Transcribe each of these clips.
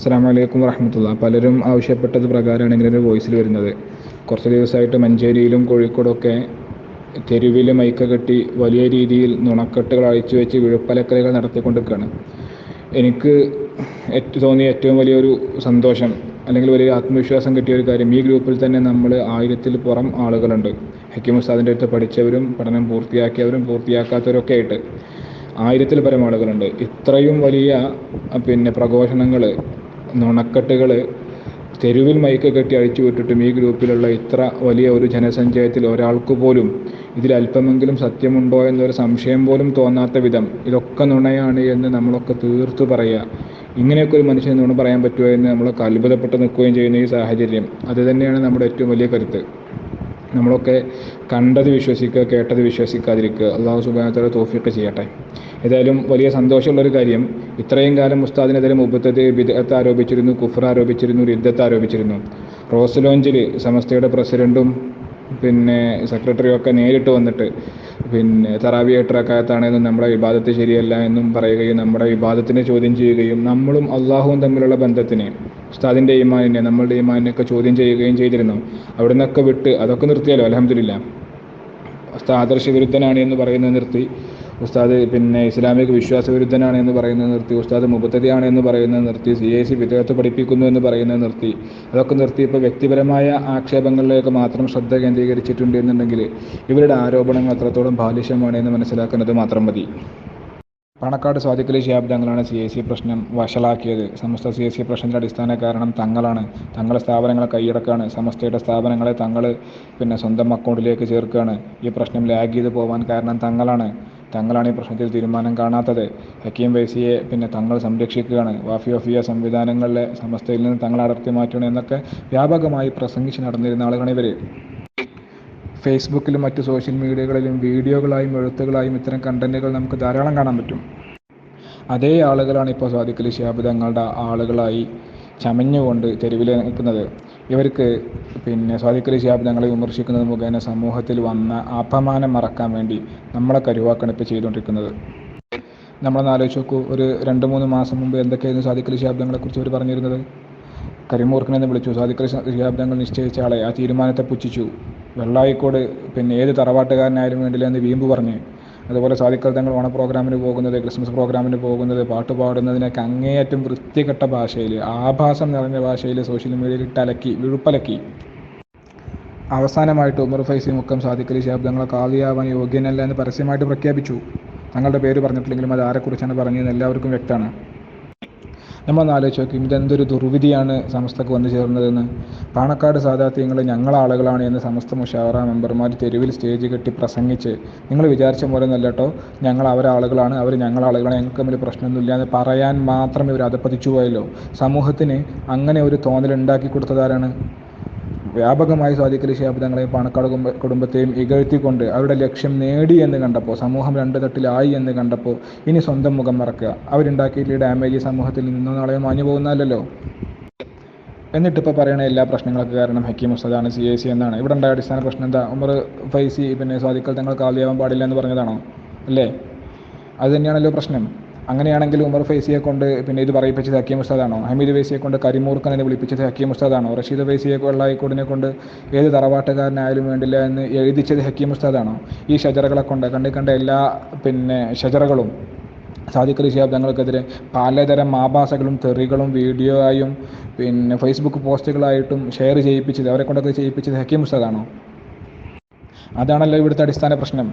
അസ്സാം വലൈക്കും വറഹമത്തുള്ള. പലരും ആവശ്യപ്പെട്ടത് പ്രകാരമാണ് ഇങ്ങനെ ഒരു വോയിസിൽ വരുന്നത്. കുറച്ച് ദിവസമായിട്ട് മഞ്ചേരിയിലും കോഴിക്കോടൊക്കെ തെരുവിൽ മൈക്ക കെട്ടി വലിയ രീതിയിൽ നുണക്കെട്ടുകൾ അഴിച്ചു വെച്ച് വിഴുപ്പലക്കലുകൾ നടത്തിക്കൊണ്ടിരിക്കുകയാണ് എനിക്ക് ഏറ്റവും തോന്നിയ ഏറ്റവും വലിയൊരു സന്തോഷം അല്ലെങ്കിൽ വലിയൊരു ആത്മവിശ്വാസം കിട്ടിയ ഒരു കാര്യം ഈ ഗ്രൂപ്പിൽ തന്നെ നമ്മൾ ആയിരത്തിൽ പുറം ആളുകളുണ്ട്. ഹക്കിം ഉസ്താദിന്റെ അടുത്ത് പഠിച്ചവരും പഠനം പൂർത്തിയാക്കിയവരും പൂർത്തിയാക്കാത്തവരൊക്കെ ആയിട്ട് ആയിരത്തിൽ പരം ആളുകളുണ്ട്. ഇത്രയും വലിയ പിന്നെ പ്രഘോഷണങ്ങൾ നുണക്കെട്ടുകൾ തെരുവിൽ മൈക്ക് കെട്ടി അഴിച്ചു വിട്ടിട്ടും ഈ ഗ്രൂപ്പിലുള്ള ഇത്ര വലിയ ഒരു ജനസഞ്ചയത്തിൽ ഒരാൾക്ക് പോലും ഇതിൽ അല്പമെങ്കിലും സത്യമുണ്ടോ എന്നൊരു സംശയം പോലും തോന്നാത്ത വിധം ഇതൊക്കെ നുണയാണ് എന്ന് നമ്മളൊക്കെ തീർത്തു പറയുക. ഇങ്ങനെയൊക്കെ ഒരു മനുഷ്യന് നുണ പറയാൻ പറ്റുമോ എന്ന് നമ്മളൊക്കെ അത്ഭുതപ്പെട്ട് നിൽക്കുകയും ചെയ്യുന്ന ഈ സാഹചര്യം. അത് തന്നെയാണ് നമ്മുടെ ഏറ്റവും വലിയ കരുത്ത്. നമ്മളൊക്കെ കണ്ടത് വിശ്വസിക്കുക കേട്ടത് വിശ്വസിക്കാതിരിക്കുക. അള്ളാഹു സുബാനത്തോടെ തോഫിയൊക്കെ ചെയ്യട്ടെ. ഏതായാലും വലിയ സന്തോഷമുള്ളൊരു കാര്യം. ഇത്രയും കാലം ഉസ്താദിനെതിരെ മുബത്തത് ബിദത്ത് ആരോപിച്ചിരുന്നു കുഫർ ആരോപിച്ചിരുന്നു റിദ്ദത്ത് ആരോപിച്ചിരുന്നു. റോസ് ലോഞ്ചിൽ സമസ്തയുടെ പ്രസിഡന്റും പിന്നെ സെക്രട്ടറിയും ഒക്കെ നേരിട്ട് വന്നിട്ട് പിന്നെ തറാവി എട്ടറക്കാലത്താണെന്നും നമ്മുടെ വിവാദത്ത് ശരിയല്ല എന്നും പറയുകയും നമ്മുടെ വിവാദത്തിനെ ചോദ്യം ചെയ്യുകയും നമ്മളും അള്ളാഹുവും തമ്മിലുള്ള ബന്ധത്തിനെ ഉസ്താദിന്റെ ഈമാനിനെ നമ്മളുടെ ഈമാനിനെയൊക്കെ ചോദ്യം ചെയ്യുകയും ചെയ്തിരുന്നു. അവിടെ നിന്നൊക്കെ വിട്ട് അതൊക്കെ നിർത്തിയാലോ? അലഹമില്ല ഉസ്താദ് ആദർശ വിരുദ്ധനാണ് എന്ന് പറയുന്നത് നിർത്തി. ഉസ്താദ് പിന്നെ ഇസ്ലാമിക വിശ്വാസ വിരുദ്ധനാണ് എന്ന് പറയുന്നത് നിർത്തി ഉസ്താദ് മുബത്തതിയാണ് എന്ന് പറയുന്നത് നിർത്തി സി എ സി വിദേഹത്ത് പഠിപ്പിക്കുന്നു എന്ന് പറയുന്നത് നിർത്തി. അതൊക്കെ നിർത്തി ഇപ്പോൾ വ്യക്തിപരമായ ആക്ഷേപങ്ങളിലേക്ക് മാത്രം ശ്രദ്ധ കേന്ദ്രീകരിച്ചിട്ടുണ്ട് എന്നുണ്ടെങ്കിൽ ഇവരുടെ ആരോപണങ്ങൾ അത്രത്തോളം ബാലിഷ്യമാണ് എന്ന് മനസ്സിലാക്കുന്നത് മാത്രം മതി. പണക്കാട് സ്വാതിക്കലി ഷിയാബ് തങ്ങളാണ് സി എസ് സി പ്രശ്നം വഷളാക്കിയത്. സമസ്ത സി എസ് സി പ്രശ്നത്തിന്റെ അടിസ്ഥാന കാരണം തങ്ങളാണ്. തങ്ങളുടെ സ്ഥാപനങ്ങളെ കൈയടക്കാണ്. സമസ്തയുടെ സ്ഥാപനങ്ങളെ തങ്ങൾ പിന്നെ സ്വന്തം അക്കൗണ്ടിലേക്ക് ചേർക്കുകയാണ്. ഈ പ്രശ്നം ലാഗ് ചെയ്ത് പോകാൻ കാരണം തങ്ങളാണ്. തങ്ങളാണ് ഈ പ്രശ്നത്തിൽ തീരുമാനം കാണാത്തത്. ഹക്കീം വൈസിയെ പിന്നെ തങ്ങൾ സംരക്ഷിക്കുകയാണ്. വാഫി വഫിയ സംവിധാനങ്ങളിലെ സമസ്തയിൽ നിന്ന് തങ്ങൾ അടർത്തി മാറ്റണം എന്നൊക്കെ വ്യാപകമായി പ്രസംഗിച്ച് നടന്നിരുന്ന ആളുകളാണ് ഇവർ ഫേസ്ബുക്കിലും മറ്റ് സോഷ്യൽ മീഡിയകളിലും വീഡിയോകളായും എഴുത്തുകളായും ഇത്തരം കണ്ടന്റുകൾ നമുക്ക് ധാരാളം കാണാൻ പറ്റും. അതേ ആളുകളാണ് ഇപ്പോൾ സ്വാദിഖലി ശിഹാബ് തങ്ങളുടെ ആളുകളായി ചമഞ്ഞുകൊണ്ട് തെരുവിൽ നിൽക്കുന്നത്. ഇവർക്ക് പിന്നെ സ്വാദിഖലി ശിഹാബ് ഞങ്ങളെ വിമർശിക്കുന്നത് മുഖേന സമൂഹത്തിൽ വന്ന അപമാനം മറക്കാൻ വേണ്ടി നമ്മളെ കരുവാക്കാണ് ഇപ്പോൾ ചെയ്തുകൊണ്ടിരിക്കുന്നത്. നമ്മളൊന്ന് ആലോചിച്ച് നോക്കൂ ഒരു രണ്ട് മൂന്ന് മാസം മുമ്പ് എന്തൊക്കെയായിരുന്നു സ്വാദിഖലി ശിഹാബ് കുറിച്ച് അവർ പറഞ്ഞിരുന്നത്? കരിമൂർഖനെന്ന് വിളിച്ചു. സാദിഖലി ശിഹാബ് നിശ്ചയിച്ച ആളെ ആ തീരുമാനത്തെ പുച്ഛിച്ചു. വെള്ളായിക്കോട് പിന്നെ ഏത് തറവാട്ടുകാരനായാലും വേണ്ടില്ല എന്ന് വീമ്പ് പറഞ്ഞ് അതുപോലെ സാദിഖൽ തങ്ങൾ ഓണ പ്രോഗ്രാമിന് പോകുന്നത് ക്രിസ്മസ് പ്രോഗ്രാമിന് പോകുന്നത് പാട്ട് പാടുന്നതിനൊക്കെ അങ്ങേയറ്റം വൃത്തികെട്ട ഭാഷയിൽ ആഭാസം നിറഞ്ഞ ഭാഷയിൽ സോഷ്യൽ മീഡിയയിൽ ഇട്ടലക്കി വിഴുപ്പലക്കി. അവസാനമായിട്ട് ഉമർ ഫൈസി മുക്കം സാദിഖലി ശബ്ദങ്ങളെ തങ്ങളെ കാതിയാവാൻ യോഗ്യനല്ല എന്ന് പരസ്യമായിട്ട് പ്രഖ്യാപിച്ചു. തങ്ങളുടെ പേര് പറഞ്ഞിട്ടില്ലെങ്കിലും അത് ആരെക്കുറിച്ചാണ് പറഞ്ഞതെന്ന് എല്ലാവർക്കും വ്യക്തമാണ്. നമ്മളൊന്ന് ആലോചിച്ച് നോക്കി ഇതെന്തൊരു ദുർവിധിയാണ് സമസ്തക്ക് വന്നു ചേർന്നതെന്ന്. പാണക്കാട് സാധാത്യങ്ങൾ ഞങ്ങളാളുകളാണ് എന്ന് സമസ്ത മുഷാവറ മെമ്പർമാർ തെരുവിൽ സ്റ്റേജ് കെട്ടി പ്രസംഗിച്ച് നിങ്ങൾ വിചാരിച്ച പോലെ ഒന്നല്ല കേട്ടോ ഞങ്ങൾ അവരാളുകളാണ് അവർ ഞങ്ങളാളുകളാണ് ഞങ്ങൾക്ക് തമ്മിൽ പ്രശ്നമൊന്നുമില്ല എന്ന് പറയാൻ മാത്രം ഇവർ അതപ്പതിച്ചു പോയല്ലോ. സമൂഹത്തിന് അങ്ങനെ ഒരു തോന്നൽ ഉണ്ടാക്കി കൊടുത്തതാരാണ് വ്യാപകമായി സ്വാധീക്കലി ശിഹാബ് പാണക്കാട് കുടുംബ കുടുംബത്തെയും ഇകഴ്ത്തിക്കൊണ്ട് അവരുടെ ലക്ഷ്യം നേടി എന്ന് കണ്ടപ്പോൾ സമൂഹം രണ്ട് തട്ടിലായി എന്ന് കണ്ടപ്പോൾ ഇനി സ്വന്തം മുഖം മറക്കുക. അവരുണ്ടാക്കിയിട്ടുള്ള ഡാമേജ് സമൂഹത്തിൽ നിന്നോ നാളെ മാഞ്ഞു പോകുന്നതല്ലല്ലോ. എന്നിട്ടിപ്പോൾ പറയണ എല്ലാ പ്രശ്നങ്ങൾക്ക് കാരണം ഹക്കീം ഉസ്താദാണ് സി എ സി എന്നാണ്. ഇവിടെ ഉണ്ടായ അടിസ്ഥാന പ്രശ്നം എന്താ? ഉമർ ഫൈസി പിന്നെ സ്വാദിക്കൽ തങ്ങൾ കാലിയാവാൻ പാടില്ല എന്ന് പറഞ്ഞതാണോ? അല്ലേ? അത് തന്നെയാണല്ലോ പ്രശ്നം. അങ്ങനെയാണെങ്കിൽ ഉമർ ഫൈസിയെ കൊണ്ട് പിന്നെ ഇത് പറയിപ്പിച്ചത് ഹക്കീം ഉസ്താദാണോ? ഹമീദ് ഫൈസിയെ കൊണ്ട് കരിമൂർക്കനെ വിളിപ്പിച്ചത് ഹക്കീം ഉസ്താദാണോ? റഷീദ് ഫൈസിയെ വെള്ളായിക്കോടിനെ കൊണ്ട് ഏത് തറവാട്ടുകാരനായാലും വേണ്ടില്ല എന്ന് എഴുതിച്ചത് ഹക്കീം ഉസ്താദാണോ? ഈ ഷജറകളെ കൊണ്ട് കണ്ടി കണ്ട എല്ലാ പിന്നെ ഷജറകളും സാദിഖ് അലി ശിഹാബ് തങ്ങൾക്കെതിരെ പലതരം ആഭാസകളും തെറികളും വീഡിയോ ആയും പിന്നെ ഫേസ്ബുക്ക് പോസ്റ്റുകളായിട്ടും ഷെയർ ചെയ്യിപ്പിച്ചത് അവരെ കൊണ്ടൊക്കെ ചെയ്യിപ്പിച്ചത് ഹക്കീം ഉസ്താദാണോ? അതാണല്ലോ ഇവിടുത്തെ അടിസ്ഥാന പ്രശ്നം.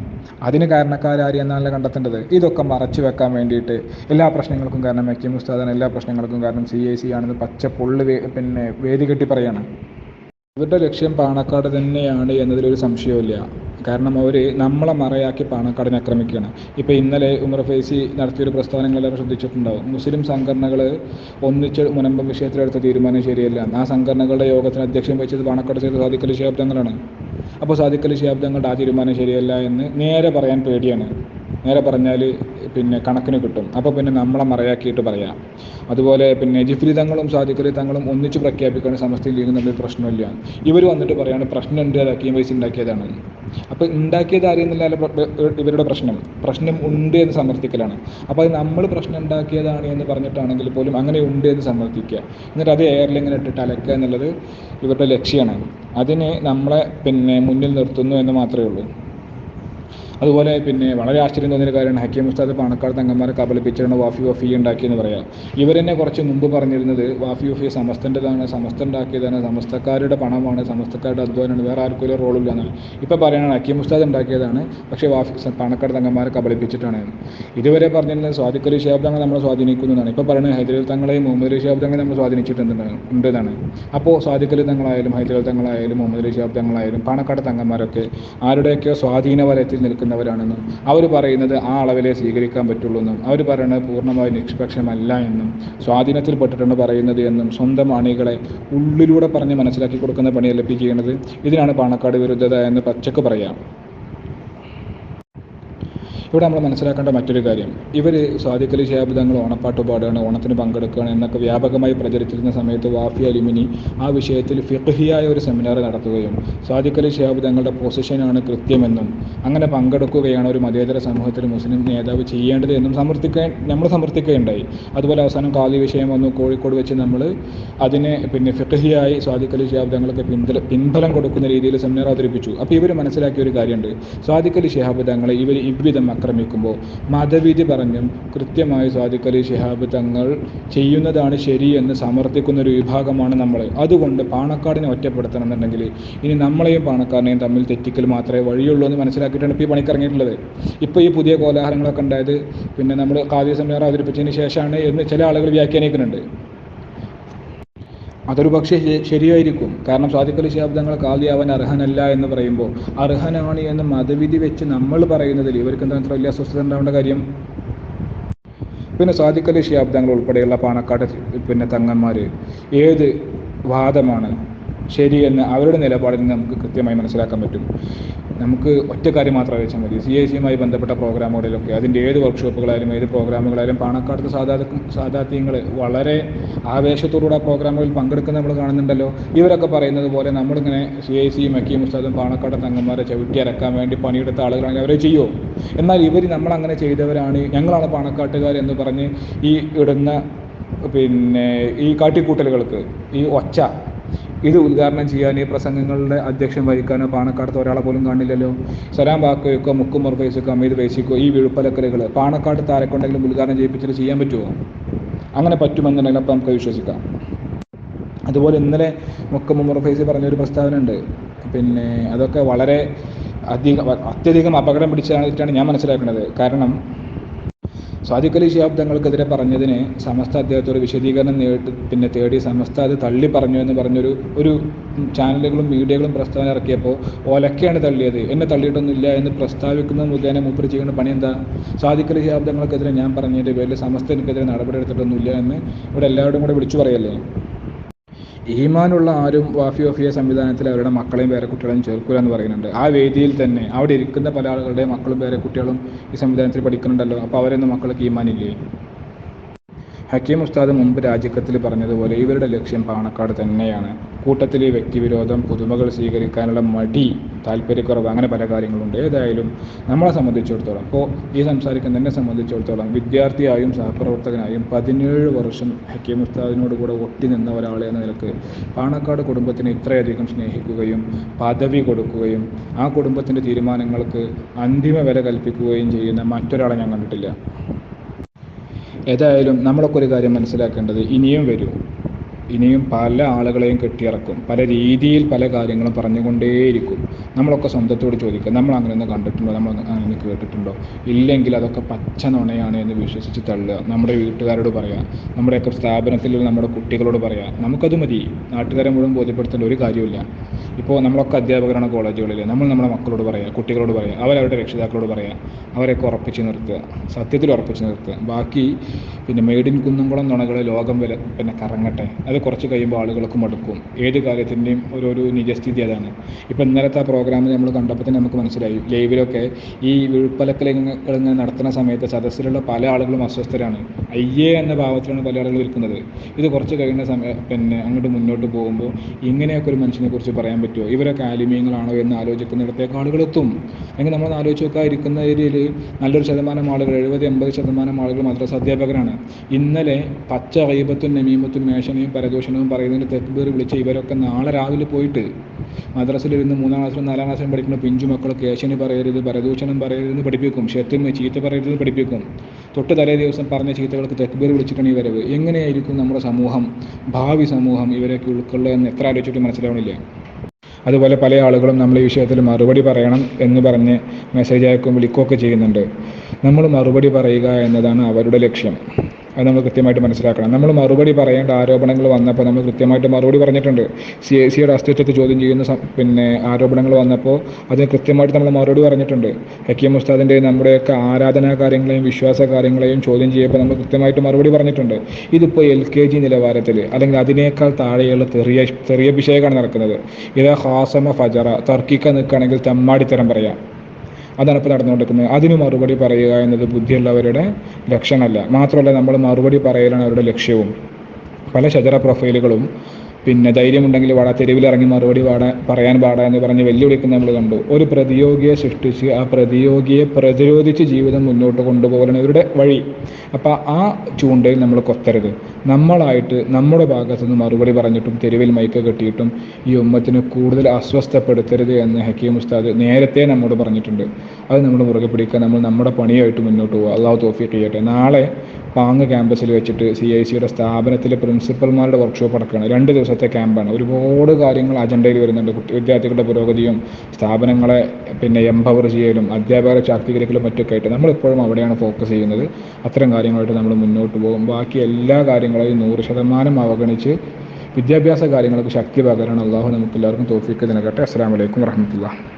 അതിന് കാരണക്കാരാര് എന്നാണല്ലോ കണ്ടെത്തേണ്ടത്? ഇതൊക്കെ മറച്ചു വെക്കാൻ വേണ്ടിയിട്ട് എല്ലാ പ്രശ്നങ്ങൾക്കും കാരണം ഹക്കീം ഉസ്താദാണ് എല്ലാ പ്രശ്നങ്ങൾക്കും കാരണം സി ഐ സി ആണെന്ന് പച്ച പൊള്ളി പിന്നെ വേദി കെട്ടി പറയാണ്. ഇവരുടെ ലക്ഷ്യം പാണക്കാട് തന്നെയാണ് എന്നതിലൊരു സംശയവുമില്ല. കാരണം അവർ നമ്മളെ മറയാക്കി പാണക്കാടിനെ ആക്രമിക്കുകയാണ്. ഇപ്പോൾ ഇന്നലെ ഉമർ ഫേസി നടത്തിയൊരു പ്രസ്താവനകളെല്ലാവരും ശ്രദ്ധിച്ചിട്ടുണ്ടാവും. മുസ്ലിം സംഘടനകൾ ഒന്നിച്ച് മുനമ്പം വിഷയത്തിലെടുത്ത തീരുമാനം ശരിയല്ല. ആ സംഘടനകളുടെ യോഗത്തിന് അധ്യക്ഷം വഹിച്ചത് പാണക്കാട് ചെയ്ത സാധിക്കൽ ശിഹാബ് തങ്ങളാണ് അപ്പോൾ സാദിഖലി ശിഹാബ് തങ്ങളുടെ ആ തീരുമാനം ശരിയല്ല എന്ന് നേരെ പറയാൻ പേടിയാണ്. നേരെ പറഞ്ഞാൽ പിന്നെ കണക്കിന് കിട്ടും. അപ്പോൾ പിന്നെ നമ്മളെ മറയാക്കിയിട്ട് പറയാം. അതുപോലെ പിന്നെ ജിഫ്രി തങ്ങളും തങ്ങളും ഒന്നിച്ച് പ്രഖ്യാപിക്കുകയാണ് സമസ്തയും ലീഗ് തമ്മിൽ പ്രശ്നമില്ല. ഇവർ വന്നിട്ട് പറയാണ് പ്രശ്നം ഉണ്ട് അതാക്കിയും ഉണ്ടാക്കിയതാണ്. അപ്പോൾ ഉണ്ടാക്കിയത് അറിയുന്നില്ല ഇവരുടെ പ്രശ്നം. പ്രശ്നം ഉണ്ട് എന്ന് സമർത്ഥിക്കലാണ്. അപ്പോൾ അത് നമ്മൾ പ്രശ്നം ഉണ്ടാക്കിയതാണ് എന്ന് പറഞ്ഞിട്ടാണെങ്കിൽ പോലും അങ്ങനെ ഉണ്ട് എന്ന് സമർത്ഥിക്കുക. എന്നിട്ട് അത് എയറിൽ ഇങ്ങനെ ഇട്ടിട്ട് അലക്കുക എന്നുള്ളത് ഇവരുടെ ലക്ഷ്യമാണ്. അതിനെ നമ്മളെ പിന്നെ മുന്നിൽ നിർത്തുന്നു എന്ന് മാത്രമേ ഉള്ളൂ. അതുപോലെ പിന്നെ വളരെ ആശ്ചര്യം തോന്നിയ കാര്യമാണ് ഹക്കീം ഉസ്താദ് പാണക്കാട് തങ്ങന്മാരെ കബളിപ്പിച്ചാണ് വാഫി വഫി ഉണ്ടാക്കിയെന്ന് പറയാം. ഇവരെന്നെ കുറച്ച് മുമ്പ് പറഞ്ഞിരുന്നത് വാഫി വഫി സമസ്തന്റെതാണ് സമസ്ത ഉണ്ടാക്കിയതാണ് സമസ്തക്കാരുടെ പണമാണ് സമസ്തക്കാരുടെ അധ്വാനമാണ് വേറെ ആർക്കും ഒരു റോളില്ല എന്നാണ്. ഇപ്പോൾ പറയുന്നത് ഹക്കീം ഉസ്താദ് ഉണ്ടാക്കിയതാണ് പക്ഷേ വാഫി പാണക്കാട് തങ്ങന്മാരെ കബളിപ്പിച്ചിട്ടാണ്. ഇതുവരെ പറഞ്ഞിരുന്നത് സ്വാദിഖലി ഷേബ് തങ്ങൾ നമ്മളെ സ്വാധീനിക്കുന്നതാണ് ഇപ്പോൾ പറയുന്നത് ഹൈദരലി തങ്ങളെയും മുഹമ്മദ് അലി ഷേബ് തങ്ങളെ നമ്മൾ സ്വാധീനിച്ചിട്ടുണ്ടെന്നാണ് ഉണ്ടെന്നാണ്. അപ്പോൾ സ്വാദിഖലി തങ്ങളായാലും ഹൈദരലി തങ്ങളായാലും മുഹമ്മദ് അലി ഷേബ് തങ്ങളായാലും പാണക്കാട് തങ്ങന്മാരൊക്കെ ആരുടെയൊക്കെ സ്വാധീന വലയത്തിൽ നിൽക്കുന്നവരാണെന്നും അവർ പറയുന്നത് ആ അളവിലെ സ്വീകരിക്കാൻ പറ്റുള്ളൂ എന്നും അവർ പറയുന്നത് പൂർണമായി നിഷ്പക്ഷമല്ല എന്നും സ്വാധീനത്തിൽപ്പെട്ടിട്ടുണ്ട് പെട്ടിട്ടാണ് പറയുന്നത് എന്നും സ്വന്തം അണികളെ ഉള്ളിലൂടെ പറഞ്ഞ് മനസ്സിലാക്കി കൊടുക്കുന്ന പണിയല്ല പി ചെയ്യുന്നത് ഇതിനാണ് പാണക്കാട് വിരുദ്ധത എന്ന് പച്ചക്ക് പറയാം. ഇവിടെ നമ്മൾ മനസ്സിലാക്കേണ്ട മറ്റൊരു കാര്യം. ഇവർ സ്വാദിഖലി ശാബ്ദങ്ങൾ ഓണപ്പാട്ട് പാടുകയാണ് ഓണത്തിന് പങ്കെടുക്കുകയാണ് എന്നൊക്കെ വ്യാപകമായി പ്രചരിച്ചിരുന്ന സമയത്ത് വാഫി അലിമിനി ആ വിഷയത്തിൽ ഫിഖഹിയായ ഒരു സെമിനാർ നടത്തുകയും സ്വാദിഖലി ഷിഹാബ് തങ്ങളുടെ പൊസിഷനാണ് കൃത്യമെന്നും അങ്ങനെ പങ്കെടുക്കുകയാണ് ഒരു മതേതര സമൂഹത്തിൽ മുസ്ലിം നേതാവ് ചെയ്യേണ്ടത് എന്നും സമർത്ഥിക്കാൻ നമ്മൾ സമർത്ഥിക്കുകയുണ്ടായി. അതുപോലെ അവസാനം കാലി വിഷയം വന്നു. കോഴിക്കോട് വെച്ച് നമ്മൾ അതിനെ പിന്നെ ഫിഖഹിയായി സ്വാദിഖലി ഷിഹാബ് തങ്ങൾക്ക് പിന്തല പിൻബലം കൊടുക്കുന്ന രീതിയിൽ സെമിനാർ അവതരിപ്പിച്ചു. അപ്പോൾ ഇവർ മനസ്സിലാക്കിയ ഒരു കാര്യമുണ്ട്. സ്വാദിഖലി ഷിഹാബ് തങ്ങളെ ഇവർ ഇவ்விധം ആക്രമിക്കുമ്പോൾ മതവിധി പറഞ്ഞും കൃത്യമായി സ്വാദിഖ് അലി ശിഹാബ് തങ്ങൾ ചെയ്യുന്നതാണ് ശരിയെന്ന് സമർത്ഥിക്കുന്ന ഒരു വിഭാഗമാണ് നമ്മൾ അതുകൊണ്ട് പാണക്കാടിനെ ഒറ്റപ്പെടുത്തണം എന്നുണ്ടെങ്കിൽ ഇനി നമ്മളെയും പാണക്കാടിനെയും തമ്മിൽ തെറ്റിക്കൽ മാത്രമേ വഴിയുള്ളൂ എന്ന് മനസ്സിലാക്കിയിട്ടാണ് ഇപ്പോൾ ഈ പണിക്കിറങ്ങിയിട്ടുള്ളത് ഇപ്പോൾ ഈ പുതിയ കോലാഹലങ്ങളൊക്കെ ഉണ്ടായത് പിന്നെ നമ്മൾ കാവ്യ സെമിനാർ അവതരിപ്പിച്ചതിന് ശേഷമാണ് എന്ന് ചില ആളുകൾ വ്യാഖ്യാനിക്കുന്നുണ്ട്. അതൊരു പക്ഷേ ശരിയായിരിക്കും. കാരണം അലി ശിഹാബ് തങ്ങൾ കാലിയാവാൻ അർഹനല്ല എന്ന് പറയുമ്പോൾ അർഹനാണ് എന്ന് മതവിധി വെച്ച് നമ്മൾ പറയുന്നതിൽ ഇവർക്ക് എന്താ അത്ര വലിയ അസ്വസ്ഥത ഉണ്ടാവേണ്ട കാര്യം? പിന്നെ ശിഹാബ് തങ്ങൾ ഉൾപ്പെടെയുള്ള പാണക്കാട് പിന്നെ തങ്ങന്മാർ ഏത് വാദമാണ് ശരിയെന്ന് അവരുടെ നിലപാടിൽ നിന്ന് നമുക്ക് കൃത്യമായി മനസ്സിലാക്കാൻ പറ്റും. നമുക്ക് ഒറ്റ കാര്യം മാത്രം വെച്ചാൽ മതി. സി ഐ സിയുമായി ബന്ധപ്പെട്ട പ്രോഗ്രാമുകളിലൊക്കെ അതിന്റെ ഏത് വർക്ക്ഷോപ്പുകളായാലും ഏത് പ്രോഗ്രാമുകളായാലും പാണക്കാട് സാധാ സാധാത്യങ്ങൾ വളരെ ആവേശത്തോടുകൂടെ ആ പ്രോഗ്രാമുകളിൽ പങ്കെടുക്കുന്ന നമ്മൾ കാണുന്നുണ്ടല്ലോ. ഇവരൊക്കെ പറയുന്നത് പോലെ നമ്മളിങ്ങനെ സി ഐ സിയും അക്കിയും ഉസ്താദും പാണക്കാട് തങ്ങന്മാരെ ചവിട്ടി അരക്കാൻ വേണ്ടി പണിയെടുത്ത ആളുകളാണെങ്കിൽ അവരെ ചെയ്യുമോ എന്നാൽ ഇവർ നമ്മളങ്ങനെ ചെയ്തവരാണ്. ഞങ്ങളാണ് പാണക്കാട്ടുകാർ എന്ന് പറഞ്ഞ് ഈ ഇടുന്ന പിന്നെ ഈ കാട്ടിക്കൂട്ടലുകൾക്ക് ഈ ഒച്ച ഇത് ഉദ്ഘാടനം ചെയ്യാൻ ഈ പ്രസംഗങ്ങളുടെ അധ്യക്ഷൻ വഹിക്കാനോ പാണക്കാടത്ത് ഒരാളെ പോലും കാണില്ലല്ലോ. സലാം ബാക്കോയ്ക്കോ മുക്കുമർ ഫൈസക്കോ അമീത് ഫൈസിക്കോ ഈ വിഴുപ്പലക്കലുകൾ പാണക്കാട് താരക്കൊണ്ടെങ്കിലും ഉദ്ഘാടനം ചെയ്യിപ്പിച്ചിട്ട് ചെയ്യാൻ പറ്റുമോ അങ്ങനെ പറ്റുമെന്നുണ്ടെങ്കിൽ അപ്പം നമുക്ക് വിശ്വസിക്കാം. അതുപോലെ ഇന്നലെ മുക്കുമർ ഫൈസി പറഞ്ഞൊരു പ്രസ്താവന ഉണ്ട് പിന്നെ അതൊക്കെ വളരെ അധികം അത്യധികം അപകടം പിടിച്ചാണ് ഞാൻ മനസ്സിലാക്കുന്നത്. കാരണം സ്വാദിഖ് അലി ഷിഹാബ് തങ്ങൾക്കെതിരെ പറഞ്ഞതിന് സമസ്ത അദ്ദേഹത്തോട് വിശദീകരണം നേടി പിന്നെ തേടി സമസ്ത അത് തള്ളി പറഞ്ഞു എന്ന് പറഞ്ഞൊരു ഒരു ചാനലുകളും മീഡിയകളും പ്രസ്താവന ഇറക്കിയപ്പോൾ ഓലക്കെയാണ് തള്ളിയത്. എന്നെ തള്ളിയിട്ടൊന്നുമില്ല എന്ന് പ്രസ്താവിക്കുന്ന മുഖേന മൂപ്പർ ചെയ്യുന്ന പണി എന്താ? സാദിഖ് അലി ഷിഹാബ് തങ്ങൾക്കെതിരെ ഞാൻ പറഞ്ഞതിന്റെ പേരിൽ സമസ്ത എനിക്കെതിരെ നടപടി എടുത്തിട്ടൊന്നുമില്ല എന്ന് ഇവിടെ എല്ലാവരും കൂടെ വിളിച്ചു പറയല്ലേ? ഈമാനുള്ള ആരും വാഫി വഫിയ സംവിധാനത്തിൽ അവരുടെ മക്കളെയും പേരക്കുട്ടികളെയും ചേർക്കുക എന്ന് പറയുന്നുണ്ട്. ആ വേദിയിൽ തന്നെ അവിടെ ഇരിക്കുന്ന പല ആളുകളുടെയും മക്കളും പേരക്കുട്ടികളും ഈ സംവിധാനത്തിൽ പഠിക്കുന്നുണ്ടല്ലോ. അപ്പോൾ അവരൊന്നും മക്കൾക്ക് ഈമാനില്ലേ? ഹക്കീം ഉസ്താദ് മുമ്പ് രാജിക്കത്തിൽ പറഞ്ഞതുപോലെ ഇവരുടെ ലക്ഷ്യം പാണക്കാട് തന്നെയാണ്. കൂട്ടത്തിൽ വ്യക്തിവിരോധം പുതുമകൾ സ്വീകരിക്കാനുള്ള മടി താല്പര്യക്കുറവ് അങ്ങനെ പല കാര്യങ്ങളുണ്ട്. ഏതായാലും നമ്മളെ സംബന്ധിച്ചിടത്തോളം ഇപ്പോൾ ഈ സംസാരിക്കുന്ന എന്നെ സംബന്ധിച്ചിടത്തോളം വിദ്യാർത്ഥിയായും സഹപ്രവർത്തകനായും പതിനേഴ് വർഷം ഹക്കീം ഉസ്താദിനോട് കൂടെ ഒട്ടി നിന്ന ഒരാൾ എന്ന നിലയ്ക്ക് പാണക്കാട് കുടുംബത്തിനെ ഇത്രയധികം സ്നേഹിക്കുകയും പദവി കൊടുക്കുകയും ആ കുടുംബത്തിന്റെ തീരുമാനങ്ങൾക്ക് അന്തിമ വില കൽപ്പിക്കുകയും ചെയ്യുന്ന മറ്റൊരാളെ ഞാൻ കണ്ടിട്ടില്ല. ഏതായാലും നമ്മളൊക്കെ ഒരു കാര്യം മനസ്സിലാക്കേണ്ടത് ഇനിയും വരും. ഇനിയും പല ആളുകളെയും കെട്ടിയിറക്കും. പല രീതിയിൽ പല കാര്യങ്ങളും പറഞ്ഞുകൊണ്ടേയിരിക്കും. നമ്മളൊക്കെ സ്വന്തത്തോട് ചോദിക്കുക നമ്മൾ അങ്ങനെ ഒന്ന് കണ്ടിട്ടുണ്ടോ? നമ്മൾ അങ്ങനെ കേട്ടിട്ടുണ്ടോ? ഇല്ലെങ്കിൽ അതൊക്കെ പച്ച നുണയാണ് എന്ന് വിശ്വസിച്ച് തള്ളുക. നമ്മുടെ വീട്ടുകാരോട് പറയാം നമ്മുടെയൊക്കെ സ്ഥാപനത്തിൽ നമ്മുടെ കുട്ടികളോട് പറയാം നമുക്കത് മതി. നാട്ടുകാരെ മുഴുവൻ ബോധ്യപ്പെടുത്തേണ്ട ഒരു കാര്യമില്ല ഇപ്പോൾ നമ്മളൊക്കെ അധ്യാപകരാണ് കോളേജുകളിൽ നമ്മൾ നമ്മുടെ മക്കളോട് പറയാം കുട്ടികളോട് പറയാം അവരവരുടെ രക്ഷിതാക്കളോട് പറയാം അവരെയൊക്കെ ഉറപ്പിച്ച് നിർത്തുക സത്യത്തിൽ ഉറപ്പിച്ച് നിർത്തുക. ബാക്കി പിന്നെ മെയ്ഡിൻ കുന്നംകുളം നുണകൾ ലോകം വില പിന്നെ കറങ്ങട്ടെ. അത് കുറച്ച് കഴിയുമ്പോൾ ആളുകൾക്ക് മടുക്കും. ഏത് കാര്യത്തിന്റെയും ഒരു നിജസ്ഥിതി അതാണ്. ഇപ്പോൾ ഇന്നലത്തെ ആ പ്രോഗ്രാം പ്രോഗ്രാം നമ്മൾ കണ്ടപ്പോൾ തന്നെ നമുക്ക് മനസ്സിലായി. ലൈവിലൊക്കെ ഈ വിഴുപ്പലക്കൽ ഇങ്ങനെ നടത്തുന്ന സമയത്ത് സദസ്സിലുള്ള പല ആളുകളും അസ്വസ്ഥരാണ്. അയ്യേ എന്ന ഭാവത്തിലാണ് പല ആളുകളും ഇരിക്കുന്നത്. ഇത് കുറച്ച് കഴിയുന്ന സമയം പിന്നെ അങ്ങോട്ട് മുന്നോട്ട് പോകുമ്പോൾ ഇങ്ങനെയൊക്കെ ഒരു മനുഷ്യനെ കുറിച്ച് പറയാൻ പറ്റുമോ ഇവരൊക്കെ ആലിമീയങ്ങളാണോ എന്ന് ആലോചിക്കുന്നിടത്തേക്ക് ആളുകൾ എത്തും. അല്ലെങ്കിൽ നമ്മൾ ആലോചിച്ച് നോക്കുക ഇരിക്കുന്ന ഏരിയയിൽ നല്ലൊരു ശതമാനം ആളുകൾ എഴുപത് എൺപത് ശതമാനം ആളുകൾ മദ്രസ അധ്യാപകരാണ്. ഇന്നലെ പച്ച വൈബത്തും നമീമത്തും മേഷനയും പരദൂഷണവും പറയുന്നതിന് തെക്ക് വിളിച്ച ഇവരൊക്കെ നാളെ രാവിലെ പോയിട്ട് മദ്രസയിലിരുന്ന് മൂന്നാം ക്ലാസ്സിലും നാലാം ക്ലാസ്സിലും പഠിക്കുന്ന പിഞ്ചു മക്കൾ കേശന് പറയരുത് പരദൂഷണം പറയരുതെന്ന് പഠിപ്പിക്കും. ഷെത്തും ചീത്ത പറയരുതെന്ന് പഠിപ്പിക്കും. തൊട്ട് തലേ ദിവസം പറഞ്ഞ ചീത്തകൾക്ക് തെക്കുപേർ വിളിച്ചിട്ടാണ് ഈ വരവ്. എങ്ങനെയായിരിക്കും നമ്മുടെ സമൂഹം ഭാവി സമൂഹം ഇവരൊക്കെ ഉൾക്കൊള്ളുക എന്ന് എത്ര ആലോചിച്ചിട്ട് മനസ്സിലാവണില്ല. അതുപോലെ പല ആളുകളും നമ്മൾ ഈ വിഷയത്തിൽ മറുപടി പറയണം എന്ന് പറഞ്ഞ് മെസ്സേജ് അയക്കും വിളിക്കുകയൊക്കെ ചെയ്യുന്നുണ്ട്. നമ്മൾ മറുപടി പറയുക എന്നതാണ് അവരുടെ ലക്ഷ്യം. അത് നമ്മൾ കൃത്യമായിട്ട് മനസ്സിലാക്കണം. നമ്മൾ മറുപടി പറയേണ്ട ആരോപണങ്ങൾ വന്നപ്പോൾ നമ്മൾ കൃത്യമായിട്ട് മറുപടി പറഞ്ഞിട്ടുണ്ട്. സി എ സിയുടെ അസ്തിത്വത്തെ ചോദ്യം ചെയ്യുന്ന പിന്നെ ആരോപണങ്ങൾ വന്നപ്പോൾ അതിന് കൃത്യമായിട്ട് നമ്മൾ മറുപടി പറഞ്ഞിട്ടുണ്ട്. ഹക്കീം ഉസ്താദിന്റെ നമ്മുടെയൊക്കെ ആരാധനാ കാര്യങ്ങളെയും വിശ്വാസ കാര്യങ്ങളെയും ചോദ്യം ചെയ്യുമ്പോൾ നമ്മൾ കൃത്യമായിട്ട് മറുപടി പറഞ്ഞിട്ടുണ്ട്. ഇതിപ്പോൾ എൽ കെ ജി നിലവാരത്തിൽ അല്ലെങ്കിൽ അതിനേക്കാൾ താഴെയുള്ള ചെറിയ ചെറിയ വിഷയമാണ് നടക്കുന്നത്. ഇതാ ഹാസമ ഫജറ തർക്കിക്കാൻ നിൽക്കുകയാണെങ്കിൽ തമ്മാടിത്തരം പറയാം. അതാണ് ഇപ്പോൾ നടന്നുകൊണ്ടിരിക്കുന്നത്. അതിന് മറുപടി പറയുക എന്നത് ബുദ്ധിയുള്ളവരുടെ ലക്ഷണമല്ല. മാത്രമല്ല നമ്മൾ മറുപടി പറയലാണ് അവരുടെ ലക്ഷ്യവും. പല ശജറ പ്രൊഫൈലുകളും പിന്നെ ധൈര്യമുണ്ടെങ്കിൽ വാടാ തെരുവിലിറങ്ങി മറുപടി പാടാ പറയാൻ പാടാ എന്ന് പറഞ്ഞ് വെല്ലുവിളിക്കുന്ന നമ്മൾ കണ്ടു. ഒരു പ്രതിയോഗിയെ സൃഷ്ടിച്ച് ആ പ്രതിയോഗിയെ പ്രതിരോധിച്ച് ജീവിതം മുന്നോട്ട് കൊണ്ടുപോകലാണ് ഇവരുടെ വഴി. അപ്പോൾ ആ ചൂണ്ടയിൽ നമ്മൾ കൊത്തരുത്. നമ്മളായിട്ട് നമ്മുടെ ഭാഗത്തു നിന്ന് മറുപടി പറഞ്ഞിട്ടും തെരുവിൽ മൈക്ക് കെട്ടിയിട്ടും ഈ ഉമ്മത്തിനെ കൂടുതൽ അസ്വസ്ഥപ്പെടുത്തരുത് എന്ന് ഹക്കീം ഉസ്താദ് നേരത്തെ നമ്മോട് പറഞ്ഞിട്ടുണ്ട്. അത് നമ്മൾ മുറുകെ പിടിക്കുക നമ്മൾ നമ്മുടെ പണിയായിട്ട് മുന്നോട്ട് പോകുക അള്ളാഹു തോഫിക്ക് ചെയ്യട്ടെ. നാളെ പാങ് ക്യാമ്പസിൽ വെച്ചിട്ട് സി ഐ സിയുടെ സ്ഥാപനത്തിലെ പ്രിൻസിപ്പൽമാരുടെ വർക്ക്ഷോപ്പ് നടക്കുകയാണ്. രണ്ട് ദിവസത്തെ ക്യാമ്പാണ്. ഒരുപാട് കാര്യങ്ങൾ അജണ്ടയിൽ വരുന്നുണ്ട്. കുട്ടി വിദ്യാർത്ഥികളുടെ പുരോഗതിയും സ്ഥാപനങ്ങളെ പിന്നെ എംപവർ ചെയ്യലും അധ്യാപകരെ ശാക്തീകരിക്കലും മറ്റൊക്കെ ആയിട്ട് നമ്മളിപ്പോഴും അവിടെയാണ് ഫോക്കസ് ചെയ്യുന്നത്. അത്തരം കാര്യങ്ങളായിട്ട് നമ്മൾ മുന്നോട്ട് പോകും. ബാക്കി എല്ലാ കാര്യങ്ങളെയും നൂറ് ശതമാനം അവഗണിച്ച് വിദ്യാഭ്യാസ കാര്യങ്ങൾക്ക് ശക്തി പകരണം അള്ളാഹു നമുക്ക് എല്ലാവർക്കും തോഫിക്ക് നൽകട്ടെ. അസ്സാം വലൈക്കും വർഹമത്തുള്ള